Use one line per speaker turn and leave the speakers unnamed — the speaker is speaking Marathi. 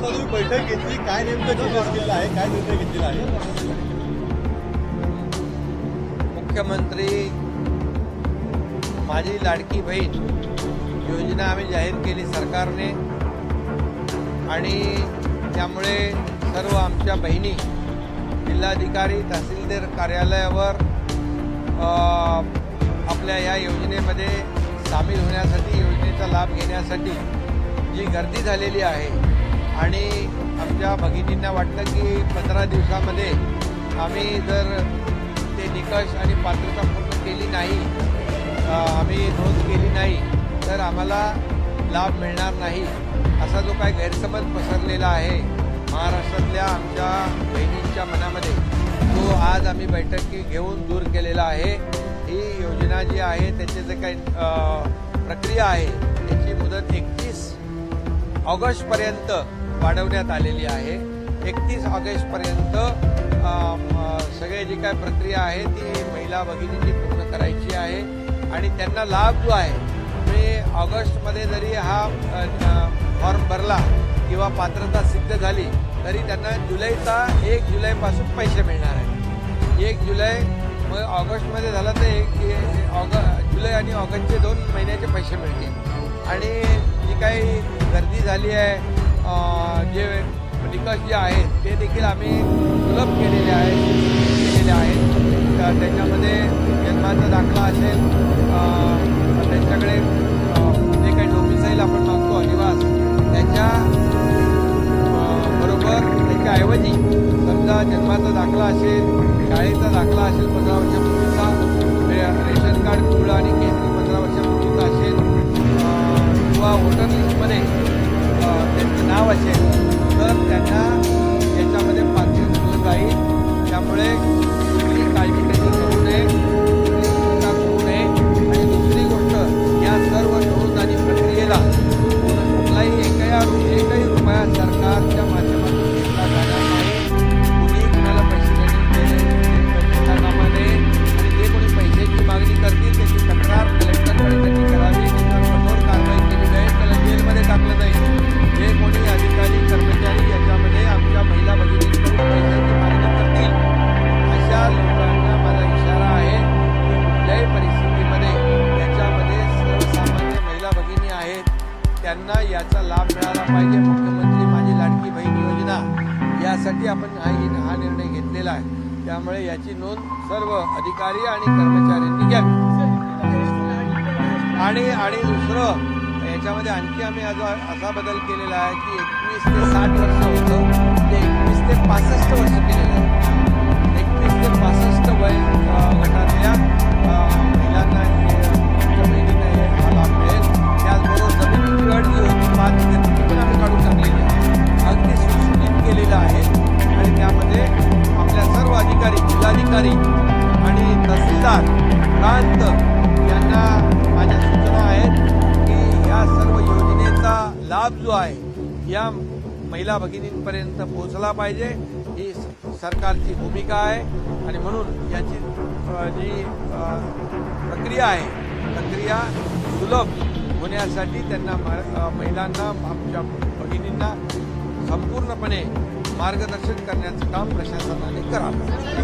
आता तुम्ही बैठक घेतली. काय नेमकं डिस्कस केलेलं आहे काय निर्णय घेतलेला आहे?
मुख्यमंत्री माझी लाडकी बहीण योजना आम्ही जाहीर केली सरकारने. आणि त्यामुळे सर्व आमच्या बहिणी जिल्हाधिकारी तहसीलदार कार्यालयावर आपल्या या योजनेमध्ये सामील होण्यासाठी योजनेचा लाभ घेण्यासाठी जी गर्दी झालेली आहे आणि आमच्या भगिनींना वाटतं की पंधरा दिवसामध्ये आम्ही जर ते निकष आणि पात्रता पूर्ण केली नाही आम्ही नोंद केली नाही तर आम्हाला लाभ मिळणार नाही असा जो काय गैरसमज पसरलेला आहे महाराष्ट्रातल्या आमच्या बहिणींच्या मनामध्ये तो आज आम्ही बैठकी घेऊन दूर केलेला आहे. ही योजना जी आहे त्याचे जे काही प्रक्रिया आहे त्याची मुदत एकतीस ऑगस्टपर्यंत वाढवण्यात आलेली आहे. एकतीस ऑगस्टपर्यंत सगळे जी काय प्रक्रिया आहे ती महिला भगिनींनी पूर्ण करायची आहे. आणि त्यांना लाभ जो आहे मी ऑगस्टमध्ये जरी हा फॉर्म भरला किंवा पात्रता सिद्ध झाली तरी त्यांना जुलैचा एक जुलैपासून पैसे मिळणार आहे एक जुलै मग ऑगस्टमध्ये झालं तर एक ऑग जुलै आणि ऑगस्टचे दोन महिन्याचे पैसे मिळतील. आणि जी काही गर्दी झाली आहे जे निकष जे आहेत ते देखील आम्ही सुलभ केलेले आहेत केलेले आहेत. तर त्याच्यामध्ये जन्माचा दाखला असेल त्यांच्याकडे जे काही डोमिसाईल आपण मागतो अनिवास त्याच्या बरोबर त्याच्याऐवजी समजा जन्माचा दाखला असेल शाळेचा दाखला असेल पंधरा वर्षापूर्वीचा रे- रेशन कार्ड पिवळा आणि केंद्र याचा लाभ मिळाला पाहिजे. मुख्यमंत्री माझी लाडकी बहीण योजना यासाठी आपण हा हा निर्णय घेतलेला आहे. त्यामुळे याची नोंद सर्व अधिकारी आणि कर्मचाऱ्यांनी घ्यावी. आणि आणि दुसरं याच्यामध्ये आणखी आम्ही आज असा बदल केलेला आहे की एकवीस ते साठ वर्ष होतं. ते एकवीस ते पासष्ट वर्ष केले आमदार प्रांत यांना माझ्या सूचना आहेत की या सर्व योजनेचा लाभ जो आहे या महिला भगिनींपर्यंत पोहोचला पाहिजे. ही सरकारची भूमिका आहे आणि म्हणून याची जी प्रक्रिया आहे प्रक्रिया सुलभ होण्यासाठी त्यांना म- महिलांना आमच्या भगिनींना संपूर्णपणे मार्गदर्शन करण्याचं काम प्रशासनाने करावं.